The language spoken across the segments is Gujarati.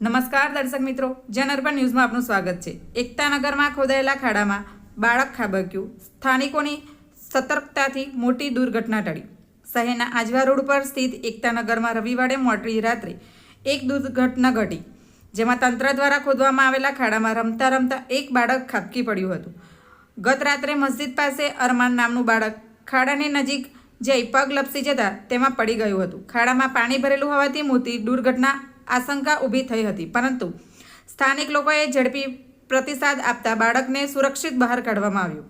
દર્શક મિત્રો જનઅર્બન ન્યૂઝમાં આપનું સ્વાગત છે. એકતાનગરમાં ખોદાયેલા ખાડામાં બાળક ખાબક્યું. સ્થાનિકોની સતર્કતાથી મોટી દુર્ઘટના ટળી. શહેરના આજવા રોડ પર સ્થિત એકતાનગરમાં રવિવારે મોડી રાત્રે એક દુર્ઘટના ઘટી, જેમાં તંત્ર દ્વારા ખોદવામાં આવેલા ખાડામાં રમતા રમતા એક બાળક ખાબકી પડ્યું હતું. ગત રાત્રે મસ્જિદ પાસે અરમાન નામનું બાળક ખાડાની નજીક જઈ પગ લપસી જતા તેમાં પડી ગયું હતું. ખાડામાં પાણી ભરેલું હોવાથી મોટી દુર્ઘટના આશંકા ઊભી થઈ હતી. પરંતુ સ્થાનિક લોકોએ ઝડપી પ્રતિસાદ આપતા બાળકને સુરક્ષિત બહાર કાઢવામાં આવ્યું.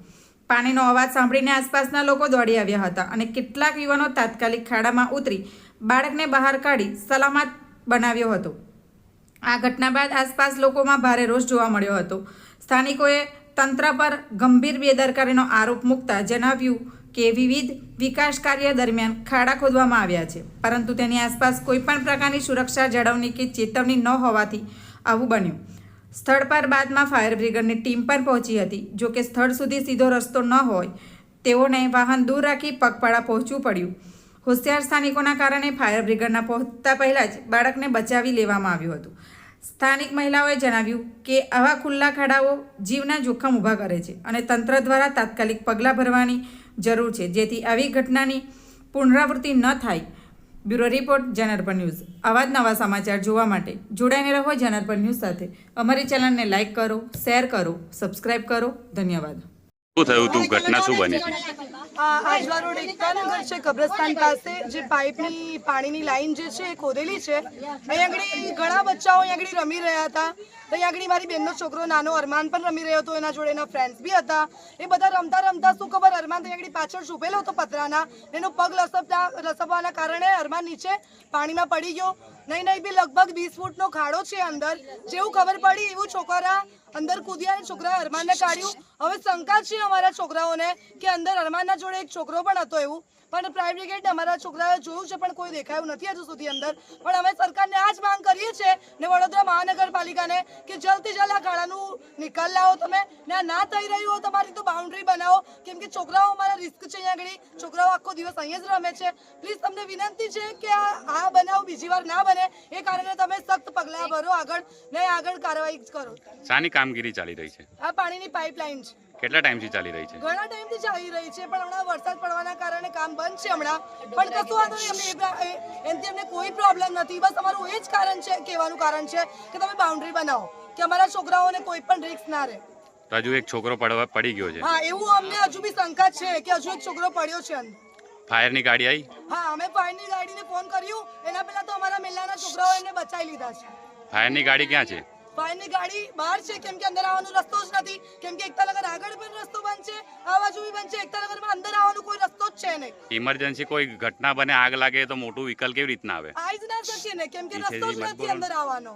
પાણીનો અવાજ સાંભળીને આસપાસના લોકો દોડી આવ્યા હતા અને કેટલાક યુવાનો તાત્કાલિક ખાડામાં ઉતરી બાળકને બહાર કાઢી સલામત બનાવ્યો હતો. આ ઘટના બાદ આસપાસ લોકોમાં ભારે રોષ જોવા મળ્યો હતો. સ્થાનિકોએ તંત્ર પર ગંભીર બેદરકારીનો આરોપ મૂકતા જણાવ્યું કે વિવિધ વિકાસ કાર્ય દરમિયાન ખાડા ખોદવામાં આવ્યા છે. પરંતુ તેની આસપાસ કોઈપણ પ્રકારની સુરક્ષા જાળવણી કે ચેતવણી ન હોવાથી આવું બન્યું. સ્થળ પર બાદમાં ફાયર બ્રિગેડની ટીમ પણ પહોંચી હતી. જો કે સ્થળ સુધી સીધો રસ્તો ન હોય, તેઓને વાહન દૂર રાખી પગપાળા પહોંચવું પડ્યું. હોશિયાર સ્થાનિકોના કારણે ફાયર બ્રિગેડના પહોંચતા પહેલાં જ બાળકને બચાવી લેવામાં આવ્યું હતું. સ્થાનિક મહિલાઓએ જણાવ્યું કે આવા ખુલ્લા ખાડાઓ જીવના જોખમ ઊભા કરે છે અને તંત્ર દ્વારા તાત્કાલિક પગલાં ભરવાની જરૂર છે. જેથી આવી ઘટનાની પુનરાવૃત્તિ ન થાય. બ્યુરો રિપોર્ટ જનરપર ન્યૂઝ. આવા જ નવા સમાચાર જોવા માટે જોડાઈને રહો જનરપર ન્યૂઝ સાથે. અમારી ચેનલને લાઇક કરો, શેર કરો સબસ્ક્રાઈબ કરો. ધન્યવાદ. શું થયું પાઇપની પાણીની લાઈન જે છે એ ખોદેલી છે. અહીંયા આગળ ઘણા બચ્ચાઓ અહીંયા રમી રહ્યા હતા. અહીંયા આગળ મારી બેનનો છોકરો નાનો અરમાન પણ રમી રહ્યો હતો, એના જોડે ફ્રેન્ડ્સ બી હતા. એ બધા રમતા રમતા શું ખબર, અરમાન ત્યાં આગળ પાછળ છુપેલો હતો પતરાના. એનો પગ લસપતા, લસપવાના કારણે અરમાન નીચે પાણીમાં પડી ગયો. નહીં નહીં, બી લગભગ વીસ ફૂટનો ખાડો છે અંદર. જેવું ખબર પડી એવું છોકરા અંદર કૂદ્યા અને છોકરા અરમાનને કાઢ્યું. હવે શંકા છે અમારા છોકરાઓને કે અંદર અરમાનના જોડે એક છોકરો પણ હતો એવું. પણ પ્રાઇમ બ્રિગેડ અમારા છોકરાઓએ જોયું છે, પણ કોઈ દેખાયું નથી હજુ સુધી અંદર. પણ અમે સરકારને આ જ માંગ કરીએ છીએ ને વડોદરા મહાનગરપાલિકાને કે જલ્દથી જલ્દ આ ગાળાનું નિકાલ લાવો તમે. ને ના થઈ રહ્યું હોય તમારી તો બાઉન્ડ્રી બનાવો. કેમ કે છોકરાઓ અમારા રિસ્ક છે અહીંયા છોકરાઓ આખો દિવસ અહીંયા જ રમે છે. પ્લીઝ તમને વિનંતી છે કે આ આ બનાવ બીજી વાર ના બને. એ કારણે તમે સખ્ત પગલાં ભરો આગળ ને આગળ કાર્યવાહી કરો. શાની કામગીરી ચાલી રહી છે? આ પાણીની પાઇપલાઇન છે. કેટલા ટાઈમથી ચાલી રહી છે? ઘણા ટાઈમથી ચાલી રહી છે પણ હમણાં વરસાદ પડવાના કારણે કામ બંધ છે હમણાં. પણ કશું વાંધો નહીં અમને એનાથી અમને કોઈ પ્રોબ્લેમ નથી. બસ અમારું એ જ કારણ છે કહેવાનું કારણ છે કે તમે બાઉન્ડ્રી બનાવો કે અમારા છોકરાઓને કોઈ પણ રિસ્ક ના રહે. તો હજુ એક છોકરો પડવા પડી ગયો છે. હા એવું અમને હજુ બી શંકા છે કે હજુ એક છોકરો પડ્યો છે ફાયરની ગાડી આવી હા અમે ફાયરની ગાડીને ફોન કર્યું. એના પહેલા તો અમારા મેલાના છોકરાઓ એને બચાવી લીધા છે. ફાયરની ગાડી ક્યાં છે? ફાયરની ગાડી બહાર છે કેમ કે અંદર આવવાનો રસ્તો જ નથી. કેમ કે એકતાનગર આગળ પણ રસ્તો બંધ છે આ બાજુ બી બંધ છે એકતાનગરમાં અંદર આવવાનો કોઈ રસ્તો જ છે નહીં. ઇમરજન્સી કોઈ ઘટના બને આગ લાગે તો મોટું વ્હીકલ કેવી રીતના આવે? આવી જ ના શકીએ ને કેમ કે રસ્તો જ નથી અંદર આવવાનો.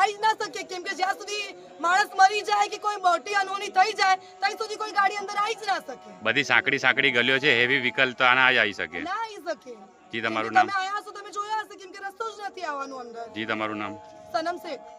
આવી જ ના શકે. કેમ કે જ્યાં સુધી માણસ મરી જાય કે કોઈ મોટી અનહોની થઈ જાય ત્યાં સુધી કોઈ ગાડી અંદર આવી જ ના શકે. બધી સાંકડી સાંકડી ગલીઓ છે હેવી વ્હીકલ તો આના જ આવી શકે. ના આવી શકે. જી તમારું નામ? તમે આયા છો તમે જોયા હશે કેમ કે રસ્તો જ નથી આવવાનો અંદર. જી તમારું નામ? સનમ શેખ.